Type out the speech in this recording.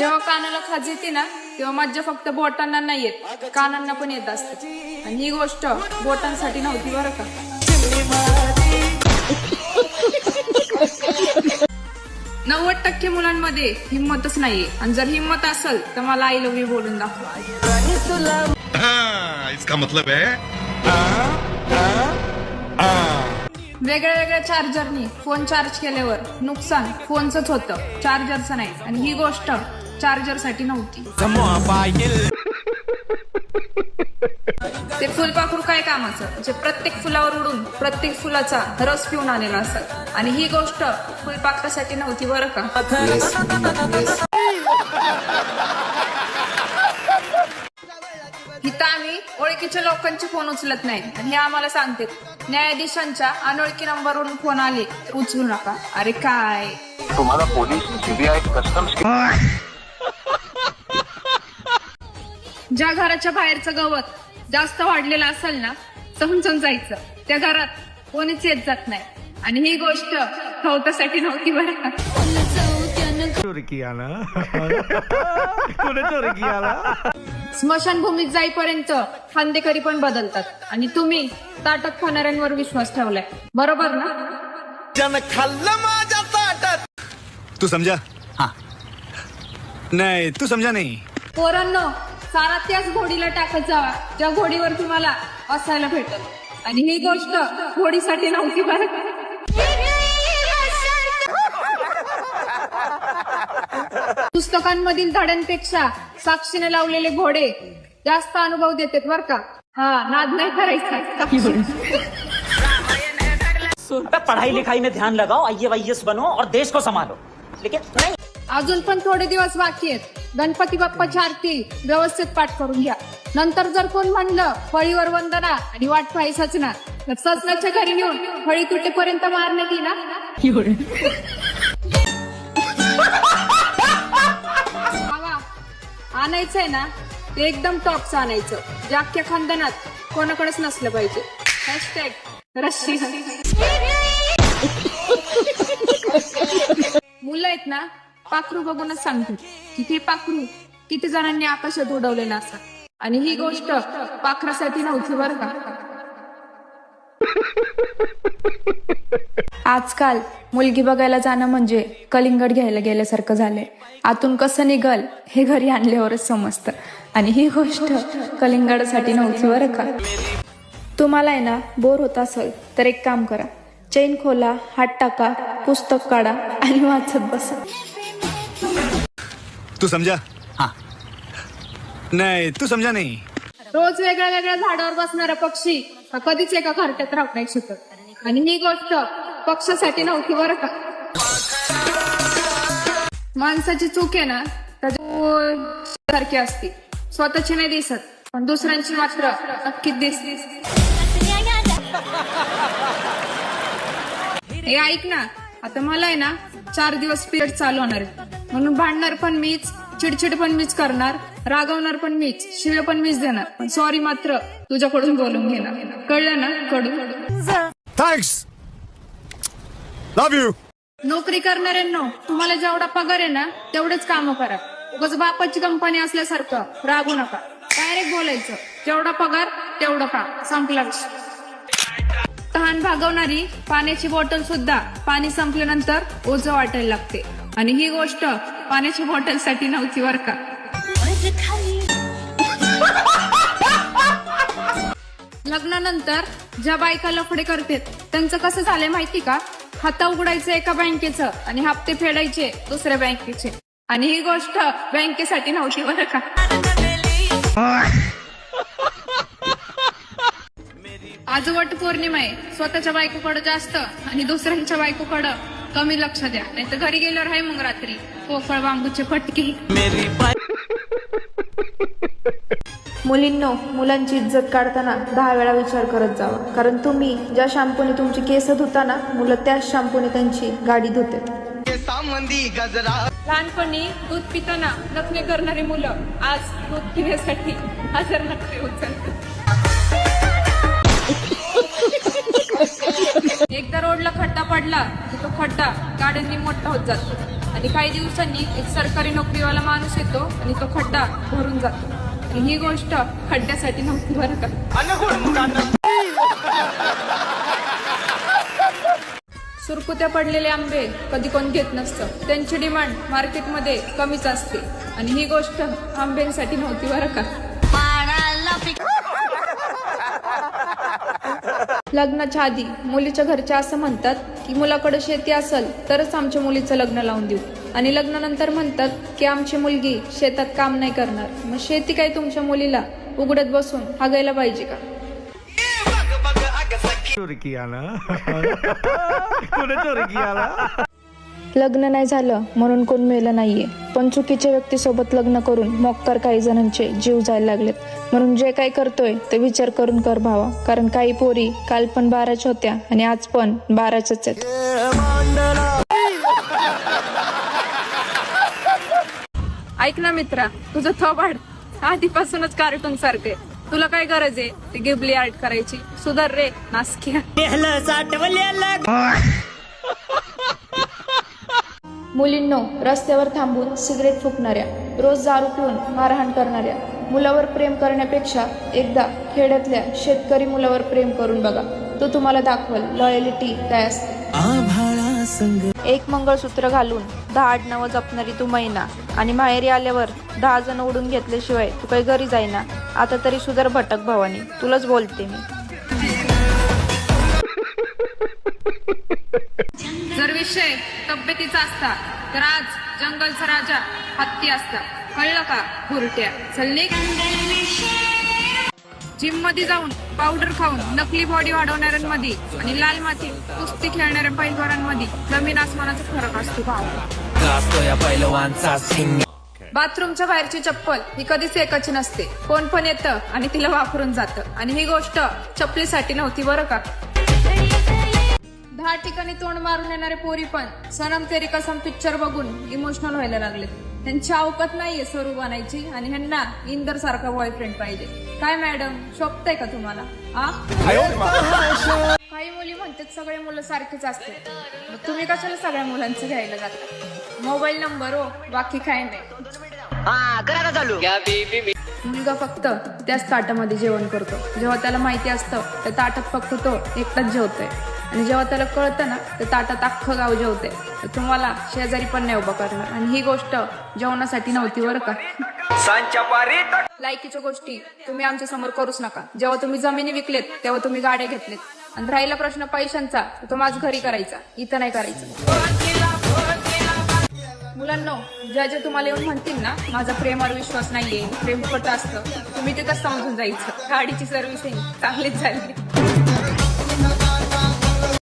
जेव्हा कानाला खाज येते ना तेव्हा मज्जा फक्त बोटांना नाही येत कानांना पण येत असते. आणि ही गोष्ट बोटांसाठी नव्हती बरं का? नव्वद टक्के मुलांमध्ये हिंमतच नाहीये. आणि जर हिंमत असेल तर मला आई लव्ह यू बोलून दाखवा. हाँ, इसका मतलब है? वेगळ्या वेगळ्या चार्जरनी फोन चार्ज केल्यावर नुकसान फोनच होतं. चार्जरचं नाही. आणि ही गोष्ट चार्जरसाठी नव्हती. ते फुलपाखरू काय कामाचं? जे प्रत्येक फुलावर उडून प्रत्येक फुलाचा रस पिऊन आलेला असत. आणि ही गोष्ट फुलपाखरासाठी नव्हती बरं का? इथं आम्ही ओळखीच्या लोकांचे फोन उचलत नाही. आणि हे आम्हाला सांगते न्यायाधीशांच्या अनोळखी नंबरवरून फोन आले उचलू नका. अरे काय? तुम्हाला पोलीस सीबीआय कस्टम्स ज्या घराच्या बाहेरचं गवत जास्त वाढलेलं असेल ना समजून जायचं. त्या घरात कोणीच येत जात नाही. आणि ही गोष्ट खवतासाठी नव्हती बरं का. चोरी किया ना तूने चोरी किया ना स्मशानभूमीत जाईपर्यंत खांदेकरी पण बदलतात. आणि तुम्ही ताटक खाणाऱ्यांवर विश्वास ठेवलाय. बरोबर ना? तू समझा हाँ. नहीं तू समझा नहीं. पोरांनो सारा त्याच घोडीला टाकत जावा ज्या घोडीवर तुम्हाला असायला भेटल. आणि ही गोष्ट घोडीसाठी नव्हती बरं पुस्तकांमधील धड्यांपेक्षा साक्षीने लावलेले घोडे जास्त अनुभव देतात बर का? हा नाद नाही करायचा. पढ़ाई लिखाई में ध्यान लगाओ आई एस बनो और देश को संभालो। लेकिन नहीं। अजून पण थोडे दिवस बाकी आहेत. गणपती बाप्पाची आरती व्यवस्थित पाठ करून घ्या. नंतर जर कोण म्हणलं फळीवर वंदना आणि वाट पाहायचाच ना तर सजनाच्या घरी नेऊन फळी तुटेपर्यंत मारण्यात येईल ना आणायचंय ना? ते एकदम टॉपचं आणायचं. जे अख्ख्या खानदानात कोणाकडेच नसलं पाहिजे. हॅशटॅग मुलं आहेत ना? पाखरू बघूनच सांगतात की ते पाखरू किती जणांनी आकाशात उडवलेलं असतात. आणि ही गोष्ट पाखरासाठी नव्हती बरं का. आजकाल मुलगी बघायला जाणं म्हणजे कलिंगड घ्यायला गेल्यासारखं झालंय. आतून कसं निघल हे घरी आणल्यावरच समजतं. आणि ही गोष्ट कलिंगडासाठी नव्हती बरं का. तुम्हाला आहे ना बोर होत असेल तर एक काम करा. चैन खोला हात टाका पुस्तक काढा आणि वाचत बसा. तू समझा. हाँ. नहीं तू समझा नहीं. रोज वेगळ्या वेगळ्या झाडावर बसणारा पक्षी हा कधीच एका घरट्यात राहत नाही शकत. आणि ही गोष्ट पक्षासाठी नव्हती बरं का. माणसाची चूक आहे ना सारखी असते. स्वतःची नाही दिसत पण दुसऱ्यांची मात्र नक्कीच दिसते हे ऐक ना आता मला आहे ना चार दिवस पिरियड चालू होणार आहे. म्हणून भांडणार पण मीच चिडचिड पण मीच करणार रागवणार पण मीच शिव्या पण मीच देणार. पण सॉरी मात्र तुझ्याकडून बोलून घेणार. कळलं ना कडू? थैंक्स लव यू नोकरी करणाऱ्यांनो तुम्हाला जेवढा पगार आहे ना तेवढेच काम करा. उगाच बापाची कंपनी असल्यासारखं रागू नका. डायरेक्ट बोलायचं. जेवढा पगार तेवढं काम संपला विषय. तहान भागवणारी पाण्याची बॉटल सुद्धा पाणी संपल्यानंतर ओझं वाटायला लागते. आणि ही गोष्ट पाण्याच्या बॉटलसाठी नव्हती बर का. लग्नानंतर ज्या बायका लफडे करतात त्यांचं कसं झालंय माहिती का? हाता उघडायचं एका बँकेचं आणि हप्ते फेडायचे दुसऱ्या बँकेचे. आणि ही गोष्ट बँकेसाठी नव्हती बरं का. आज वट पौर्णिमा आहे. स्वतःच्या बायकोकडं जास्त आणि दुसऱ्यांच्या बायकोकडं कमी लक्ष द्या. नाही तर घरी गेल्यावर आहे मग रात्री. पोकळ बांबूचे फटके. मुलींनो मुलांची इज्जत काढताना दहा वेळा विचार करत जावा. कारण तुम्ही ज्या शॅम्पूने तुमची केस धुता ना मुलं त्याच शॅम्पूने त्यांची गाडी धुते. लहानपणी दूध पिताना नखने करणारी मुलं आज दूध पिण्यासाठी हजर नखरे उचलतात. एकदा रोडला खड्डा पडला की तो खड्डा गाड्यांनी मोठा होत जातो. आणि काही दिवसांनी एक सरकारी नोकरीवाला माणूस येतो आणि तो खड्डा भरून जातो. आणि ही गोष्ट खड्ड्यासाठी नव्हती बरं का? सुरकुत्या पडलेले आंबे कधी कोण घेत नसतं. त्यांची डिमांड मार्केटमध्ये कमीच असते. आणि ही गोष्ट आंब्यांसाठी नव्हती बरं का? लग्नाच्या आधी मुलीच्या घरचे असं म्हणतात की मुलाकडे शेती असेल तरच आमच्या मुलीचं लग्न लावून देऊ. आणि लग्नानंतर म्हणतात की आमची मुलगी शेतात काम नाही करणार. मग शेती काय तुमच्या मुलीला? उघडत बसून हागायला पाहिजे का? चोरी किया ना? तूने चोरी किया ना? लग्न नाही झालं म्हणून कोण मेलं नाहीये. पण चुकीच्या व्यक्तीसोबत लग्न करून मोक्कार काही जणांचे जीव जायला लागलेत. म्हणून जे काय करतोय ते विचार करून कर भावा. कारण काही पोरी काल पण बाराच्या होत्या आणि आज पण बाराच्याच आहेत. ऐक ना मित्रा तुझं थोबाड आधीपासूनच कार्टून सारखे तुला काय गरज आहे? ती गिबली आर्ट करायची. सुधार रे नासकिया. मुलींनो रस्त्यावर थांबून सिगरेट फुकणाऱ्या रोज दारू पिऊन मारहाण करणाऱ्या मुलावर प्रेम करण्यापेक्षा एकदा खेड्यातल्या शेतकरी मुलावर प्रेम करून बघा. तो तुम्हाला दाखवल लॉयलिटी काय असते. एक मंगळसूत्र घालून दहा आडनावं जपणारी तू महिना आणि माहेरी आल्यावर दहा जण उडून घेतल्याशिवाय तू काही घरी जाईना. आता तरी सुधार भटक भवानी तुलाच बोलते मी. जर विषय तब्येतीचा असता तर आज जंगलचा राजा हत्ती असता कळलं का खुरट्या? चलने जिममध्ये जाऊन पावडर खाऊन नकली बॉडी वाढवणाऱ्यांमध्ये आणि लाल माती कुस्ती खेळणाऱ्या पैलवारांमध्ये जमीन आसमानाचा फरक असतो. भाव बाथरूमच्या बाहेरची चप्पल ही कधीच एकाची नसते. कोण पण येतं आणि तिला वापरून जातं. आणि ही गोष्ट चपलीसाठी नव्हती बरं का? दहा ठिकाणी तोंड मारून येणारे पोरी पण सनम तेरी कसम पिक्चर बघून इमोशनल व्हायला लागले. त्यांची अवकत नाहीये स्वरूप बनायची आणि ह्यांना इंदर सारखा बॉयफ्रेंड पाहिजे. काय मॅडम शोभतय का तुम्हाला? आ? काही मुली म्हणतात सगळे मुलं सारखेच असतात. मग तुम्ही कशाला सगळ्या मुलांचं घ्यायला जाता? मोबाईल नंबर हो बाकी काय नाही. मुलगा फक्त त्याच ताटामध्ये जेवण करतो. जेव्हा त्याला माहिती असतं त्या ताटात फक्त तो एकटाच जेवतोय. आणि जेव्हा त्याला कळतं ना त्या ताटात अख्खं गाव जेवते तर तुम्हाला शेजारी पण नाही उभं करणार. आणि ही गोष्ट जेवणासाठी नव्हती बरं का? लायकीच्या गोष्टी तुम्ही आमच्यासमोर करूच नका. जेव्हा तुम्ही जमिनी विकलेत तेव्हा तुम्ही गाड्या घेतलेत. आणि राहिला प्रश्न पैशांचा तर तो माझ घरी करायचा. इथं नाही करायचं. मुलांनो ज्या जे तुम्हाला येऊन म्हणतील ना माझा प्रेमावर विश्वास नाहीये प्रेम खोटं असतं तुम्ही तिथं समजून जायचं. गाडीची सर्व्हिसिंग चांगलीच झाली.